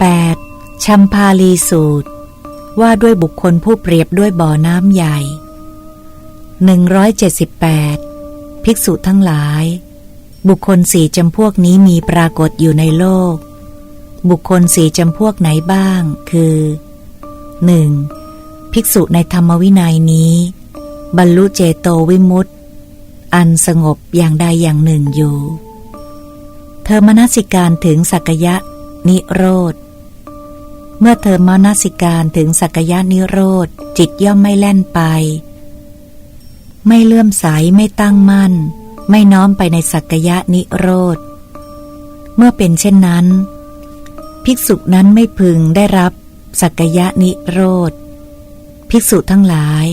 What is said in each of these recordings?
8. ชัมพาลีสูตร ว่าด้วยบุคคลผู้เปรียบด้วยบ่อน้ำใหญ่ 178 ภิกษุทั้งหลาย บุคคลสี่จำพวกนี้มีปรากฏอยู่ในโลก บุคคลสี่จำพวกไหนบ้าง คือ 1. ภิกษุในธรรมวินัยนี้ บรรลุเจโตวิมุตตอันสงบอย่างใดอย่างหนึ่งอยู่ เธอมนสิการถึงสักยะ นิโรธ เมื่อเธอมานสิการถึงสักยะนิโรธ จิตย่อมไม่แล่นไป ไม่เลื่อมใสไม่ตั้งมั่น ไม่น้อมไปในสักยะนิโรธ เมื่อเป็นเช่นนั้น ภิกษุนั้นไม่พึงได้รับสักยะนิโรธ ภิกษุทั้งหลาย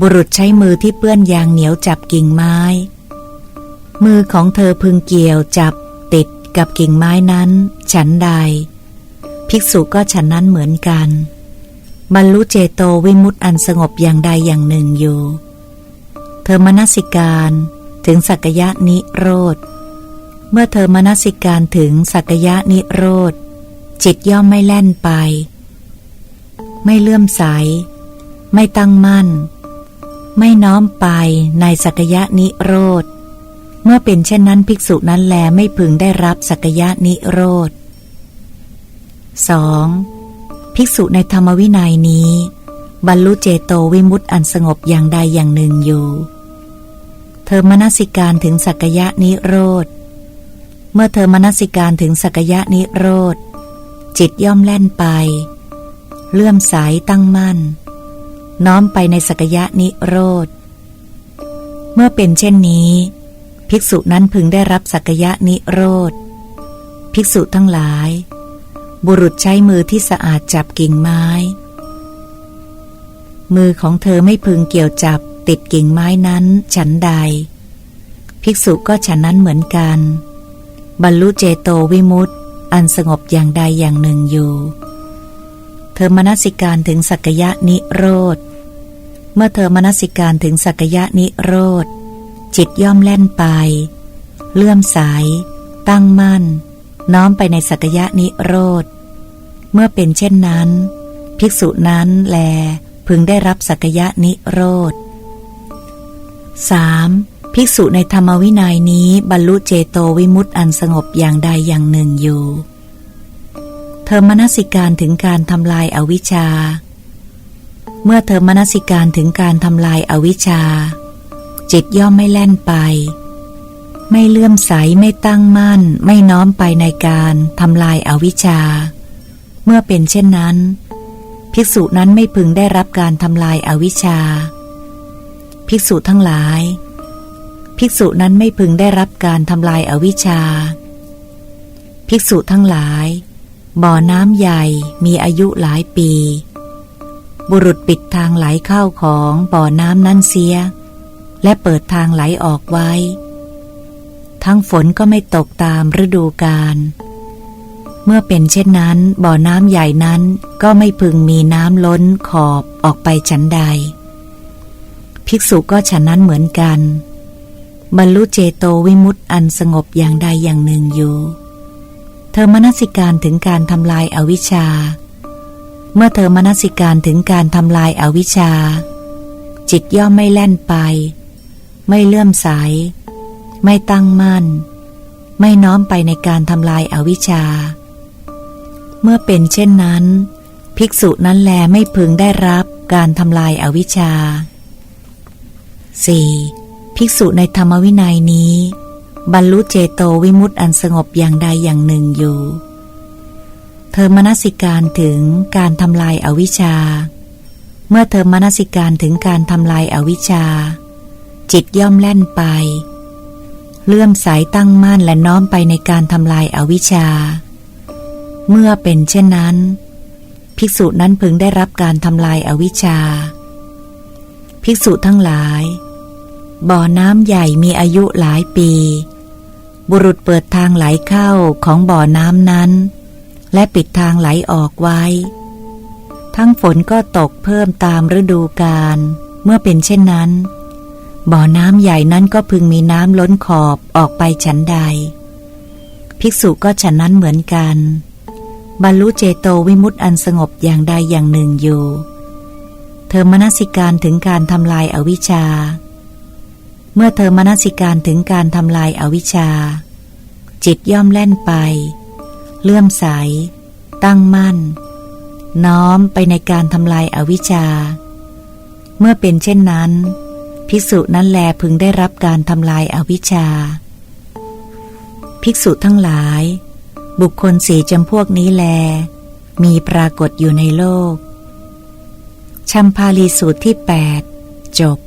บุรุษใช้มือที่เปื้อนยางเหนียวจับกิ่งไม้ มือของเธอพึงเกี่ยวจับ กับกิ่งไม้นั้น ฉันใด ภิกษุก็ฉันนั้นเหมือนกันบรรลุเจโตวิมุตติอันสงบอย่างใดอย่างหนึ่งอยู่ เธอมนสิการถึงสักยะนิโรธ เมื่อเธอมนสิการถึงสักยะนิโรธ จิตย่อมไม่แล่นไป ไม่เลื่อมใส ไม่ตั้งมั่น ไม่น้อมไปในสักยะนิโรธ เมื่อเป็นเช่นนั้นภิกษุนั้นแลไม่พึงได้รับสักยะนิโรธ 2. ภิกษุในธรรมวินัยนี้ บรรลุเจโตวิมุตติอันสงบอย่างใดอย่างหนึ่งอยู่ เธอมนสิการถึงสักยะนิโรธ เมื่อเธอมนสิการถึงสักยะนิโรธ จิตย่อมแล่นไป เลื่อมใสตั้งมั่น น้อมไปในสักยะนิโรธ เมื่อเป็นเช่นนี้ ภิกษุนั้นพึงได้รับสักยะนิโรธ ภิกษุทั้งหลาย บุรุษใช้มือที่สะอาดจับกิ่งไม้ มือของเธอไม่พึงเกี่ยวจับติดกิ่งไม้นั้นฉันใด ภิกษุก็ฉันนั้นเหมือนกัน บรรลุเจโตวิมุตตอันสงบอย่างใดอย่างหนึ่งอยู่ เธอมนสิการถึงสักยะนิโรธ เมื่อเธอมนสิการถึงสักยะนิโรธ จิตย่อมแล่นไป เลื่อมใส ตั้งมั่น น้อมไปในสักยะนิโรธ เมื่อเป็นเช่นนั้น ภิกษุนั้นแล พึงได้รับสักยะนิโรธ 3. ภิกษุในธรรมวินัยนี้บรรลุเจโตวิมุตติอันสงบอย่างใดอย่างหนึ่งอยู่ เธอมนสิการถึงการทำลายอาวิชชา เมื่อเธอมนสิการถึงการทำลายอาวิชชา จิตย่อมไม่แล่นไป ไม่เลื่อมใสไม่ตั้งมั่น ไม่น้อมไปในการทำลายอาวิชชา เมื่อเป็นเช่นนั้น ภิกษุนั้นไม่พึงได้รับการทำลายอาวิชชา ภิกษุทั้งหลาย ภิกษุนั้นไม่พึงได้รับการทำลายอาวิชชา ภิกษุทั้งหลาย บ่อน้ำใหญ่มีอายุหลายปีบุรุษปิดทางไหลเข้าของบ่อน้ำนั้นเสีย และเปิดทางไหลออกไว้ ทั้งฝนก็ไม่ตกตามฤดูกาลเมื่อเป็นเช่นนั้น บ่อน้ำใหญ่นั้นก็ไม่พึงมีน้ำล้นขอบออกไปฉันใด ภิกษุก็ฉันนั้นเหมือนกัน บรรลุเจโตวิมุตติอันสงบอย่างใดอย่างหนึ่งอยู่ เธอมนสิการถึงการทำลายอาวิชชา เมื่อเธอมนสิการถึงการทำลายอาวิชชา จิตย่อมไม่แล่นไป ไม่เลื่อมใส ไม่ตั้งมั่น ไม่น้อมไปในการทำลายอาวิชชา เมื่อเป็นเช่นนั้น ภิกษุนั้นแลไม่พึงได้รับการทำลายอาวิชชา 4. ภิกษุในธรรมวินัยนี้ บรรลุเจโตวิมุตติอันสงบอย่างใดอย่างหนึ่งอยู่ เธอมนสิการถึงการทำลายอาวิชชา เมื่อเธอมนสิการถึงการทำลายอาวิชชา จิตย่อมแล่นไป เลื่อมสายตั้งมั่นและน้อมไปในการทำลายอาวิชชา เมื่อเป็นเช่นนั้น ภิกษุนั้นพึงได้รับการทำลายอาวิชชา ภิกษุทั้งหลาย บ่อน้ำใหญ่มีอายุหลายปี บุรุษเปิดทางไหลเข้าของบ่อน้ำนั้น และปิดทางไหลออกไว้ ทั้งฝนก็ตกเพิ่มตามฤดูกาลเมื่อเป็นเช่นนั้น บ่อน้ำใหญ่นั้นก็พึงมีน้ำล้นขอบออกไปฉันใด ภิกษุก็ฉันนั้นเหมือนกัน บรรลุเจโตวิมุตติอันสงบอย่างใดอย่างหนึ่งอยู่ เธอมนสิการถึงการทำลายอาวิชชา เมื่อเธอมนสิการถึงการทำลายอาวิชชา จิตย่อมแล่นไป เลื่อมใส ตั้งมั่น น้อมไปในการทำลายอาวิชชา เมื่อเป็นเช่นนั้น ภิกษุนั้นแลพึงได้รับการทำลายอาวิชชา ภิกษุทั้งหลาย บุคคลสี่จำพวกนี้แล มีปรากฏอยู่ในโลกชัมพาลีสูตรที่ 8 จบ